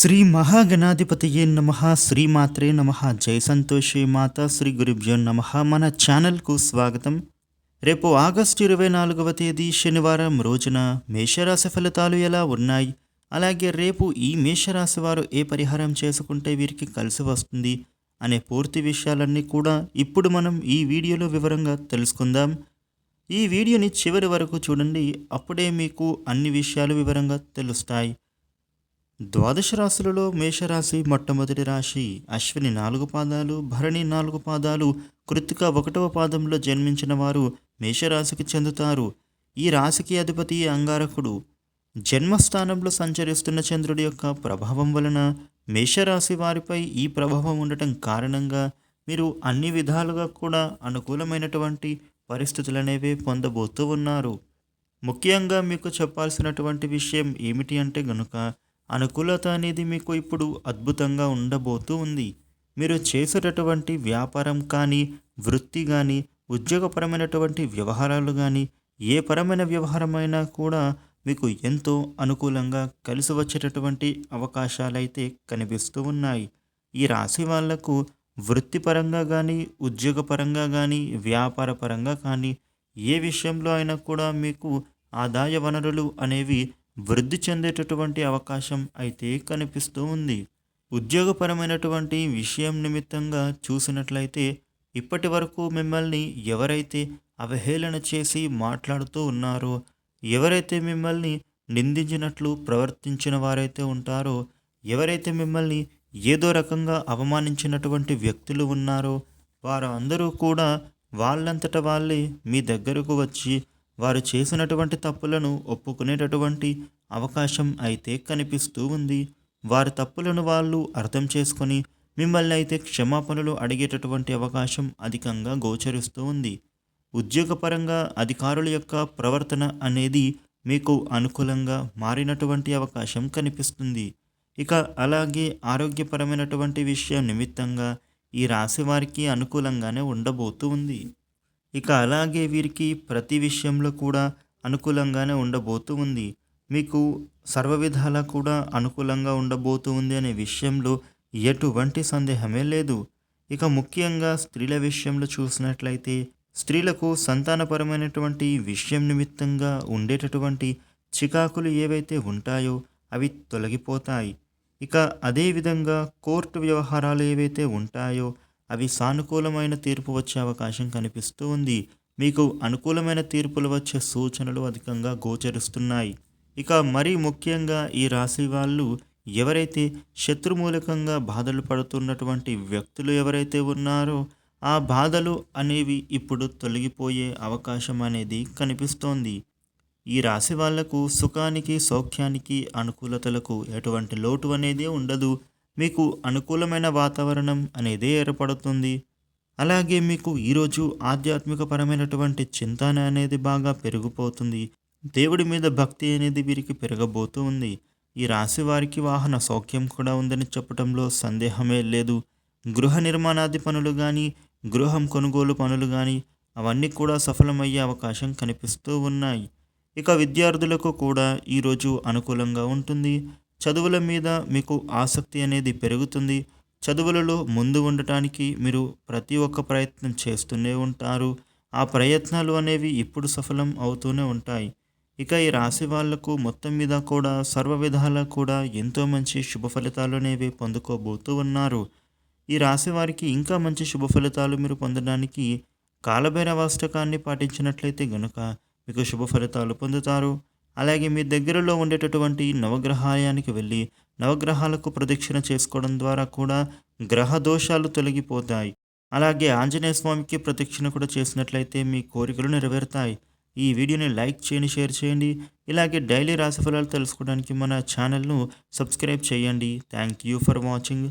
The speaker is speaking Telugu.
శ్రీ మహాగణాధిపతియే నమ శ్రీమాత్రే నమ జయ సంతోషి మాత శ్రీ గురుభ్యో నమ. మన ఛానల్కు స్వాగతం. రేపు ఆగస్టు ఇరవై నాలుగవ తేదీ శనివారం రోజున మేషరాశి ఫలితాలు ఎలా ఉన్నాయి? అలాగే రేపు ఈ మేషరాశి వారు ఏ పరిహారం చేసుకుంటే వీరికి కలిసి వస్తుంది అనే పూర్తి విషయాలన్నీ కూడా ఇప్పుడు మనం ఈ వీడియోలో వివరంగా తెలుసుకుందాం. ఈ వీడియోని చివరి వరకు చూడండి అప్పుడే మీకు అన్ని విషయాలు వివరంగా తెలుస్తాయి. ద్వాదశ రాశులలో మేషరాశి మొట్టమొదటి రాశి అశ్విని నాలుగు పాదాలు భరణి నాలుగు పాదాలు కృత్తిక ఒకటవ పాదంలో జన్మించిన వారు మేషరాశికి చెందుతారు. ఈ రాశికి అధిపతి అంగారకుడు. జన్మస్థానంలో సంచరిస్తున్న చంద్రుడి యొక్క ప్రభావం వలన మేషరాశి వారిపై ఈ ప్రభావం ఉండటం కారణంగా మీరు అన్ని విధాలుగా కూడా అనుకూలమైనటువంటి పరిస్థితులు అనేవి పొందబోతూ ఉన్నారు. ముఖ్యంగా మీకు చెప్పాల్సినటువంటి విషయం ఏమిటి అంటే గనుక అనుకూలత అనేది మీకు ఇప్పుడు అద్భుతంగా ఉండబోతూ ఉంది. మీరు చేసేటటువంటి వ్యాపారం కానీ వృత్తి కానీ ఉద్యోగపరమైనటువంటి వ్యవహారాలు కానీ ఏ పరమైన వ్యవహారమైనా కూడా మీకు ఎంతో అనుకూలంగా కలిసి వచ్చేటటువంటి అవకాశాలైతే కనిపిస్తూ ఉన్నాయి. ఈ రాశి వాళ్ళకు వృత్తిపరంగా కానీ ఉద్యోగపరంగా కానీ వ్యాపార పరంగా కానీ ఏ విషయంలో అయినా కూడా మీకు ఆదాయ వనరులు అనేవి వృద్ధి చెందేటటువంటి అవకాశం అయితే కనిపిస్తూ ఉంది. ఉద్యోగపరమైనటువంటి విషయం నిమిత్తంగా చూసినట్లయితే ఇప్పటి వరకు మిమ్మల్ని ఎవరైతే అవహేళన చేసి మాట్లాడుతూ ఉన్నారో ఎవరైతే మిమ్మల్ని నిందించినట్లు ప్రవర్తించిన వారైతే ఉంటారో ఎవరైతే మిమ్మల్ని ఏదో రకంగా అవమానించినటువంటి వ్యక్తులు ఉన్నారో వారు అందరూ కూడా వాళ్ళంతట వాళ్ళే మీ దగ్గరకు వచ్చి వారు చేసినటువంటి తప్పులను ఒప్పుకునేటటువంటి అవకాశం అయితే కనిపిస్తూ ఉంది. వారి తప్పులను వాళ్ళు అర్థం చేసుకొని మిమ్మల్ని అయితే క్షమాపణలు అడిగేటటువంటి అవకాశం అధికంగా గోచరిస్తూ ఉంది. ఉద్యోగపరంగా అధికారుల యొక్క ప్రవర్తన అనేది మీకు అనుకూలంగా మారినటువంటి అవకాశం కనిపిస్తుంది. ఇక అలాగే ఆరోగ్యపరమైనటువంటి విషయం నిమిత్తంగా ఈ రాశి వారికి అనుకూలంగానే ఉండబోతూ ఉంది. ఇక అలాగే వీరికి ప్రతి విషయంలో కూడా అనుకూలంగానే ఉండబోతూ ఉంది. మీకు సర్వ విధాలా కూడా అనుకూలంగా ఉండబోతూ ఉంది అనే విషయంలో ఎటువంటి సందేహమే లేదు. ఇక ముఖ్యంగా స్త్రీల విషయంలో చూసినట్లయితే స్త్రీలకు సంతానపరమైనటువంటి విషయం నిమిత్తంగా ఉండేటటువంటి చికాకులు ఏవైతే ఉంటాయో అవి తొలగిపోతాయి. ఇక అదేవిధంగా కోర్టు వ్యవహారాలు ఏవైతే ఉంటాయో అవి సానుకూలమైన తీర్పు వచ్చే అవకాశం కనిపిస్తూ ఉంది. మీకు అనుకూలమైన తీర్పులు వచ్చే సూచనలు అధికంగా గోచరిస్తున్నాయి. ఇక మరీ ముఖ్యంగా ఈ రాశి వాళ్ళు ఎవరైతే శత్రుమూలకంగా బాధలు పడుతున్నటువంటి వ్యక్తులు ఎవరైతే ఉన్నారో ఆ బాధలు అనేవి ఇప్పుడు తొలగిపోయే అవకాశం అనేది కనిపిస్తోంది. ఈ రాశి వాళ్ళకు సుఖానికి సౌఖ్యానికి అనుకూలతలకు ఎటువంటి లోటు అనేది ఉండదు. మీకు అనుకూలమైన వాతావరణం అనేది ఏర్పడుతుంది. అలాగే మీకు ఈరోజు ఆధ్యాత్మికపరమైనటువంటి చింతన అనేది బాగా పెరిగిపోతుంది. దేవుడి మీద భక్తి అనేది వీరికి పెరగబోతూ ఉంది. ఈ రాశి వారికి వాహన సౌఖ్యం కూడా ఉందని చెప్పడంలో సందేహమే లేదు. గృహ నిర్మాణాది పనులు కానీ గృహం కొనుగోలు పనులు కానీ అవన్నీ కూడా సఫలమయ్యే అవకాశం కనిపిస్తూ ఉన్నాయి. ఇక విద్యార్థులకు కూడా ఈరోజు అనుకూలంగా ఉంటుంది. చదువుల మీద మీకు ఆసక్తి అనేది పెరుగుతుంది. చదువులలో ముందు ఉండటానికి మీరు ప్రతి ఒక్క ప్రయత్నం చేస్తూనే ఉంటారు. ఆ ప్రయత్నాలు అనేవి ఇప్పుడు సఫలం అవుతూనే ఉంటాయి. ఇక ఈ రాశి వాళ్ళకు మొత్తం మీద కూడా సర్వ విధాలా కూడా ఎంతో మంచి శుభ ఫలితాలు అనేవి పొందుకోబోతూ ఉన్నారు. ఈ రాశి వారికి ఇంకా మంచి శుభ ఫలితాలు మీరు పొందడానికి కాలభైరవాష్టకాన్ని పాటించినట్లయితే గనుక మీకు శుభ ఫలితాలు పొందుతారు. అలాగే మీ దగ్గరలో ఉండేటటువంటి నవగ్రహాలయానికి వెళ్ళి నవగ్రహాలకు ప్రదక్షిణ చేసుకోవడం ద్వారా కూడా గ్రహ దోషాలు తొలగిపోతాయి. అలాగే ఆంజనేయ స్వామికి ప్రదక్షిణ కూడా చేసినట్లయితే మీ కోరికలు నెరవేరుతాయి. ఈ వీడియోని లైక్ చేయండి షేర్ చేయండి. ఇలాగే డైలీ రాశిఫలాలు తెలుసుకోవడానికి మన ఛానల్ను సబ్స్క్రైబ్ చేయండి. Thank you for watching.